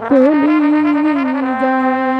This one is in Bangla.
কলি যায়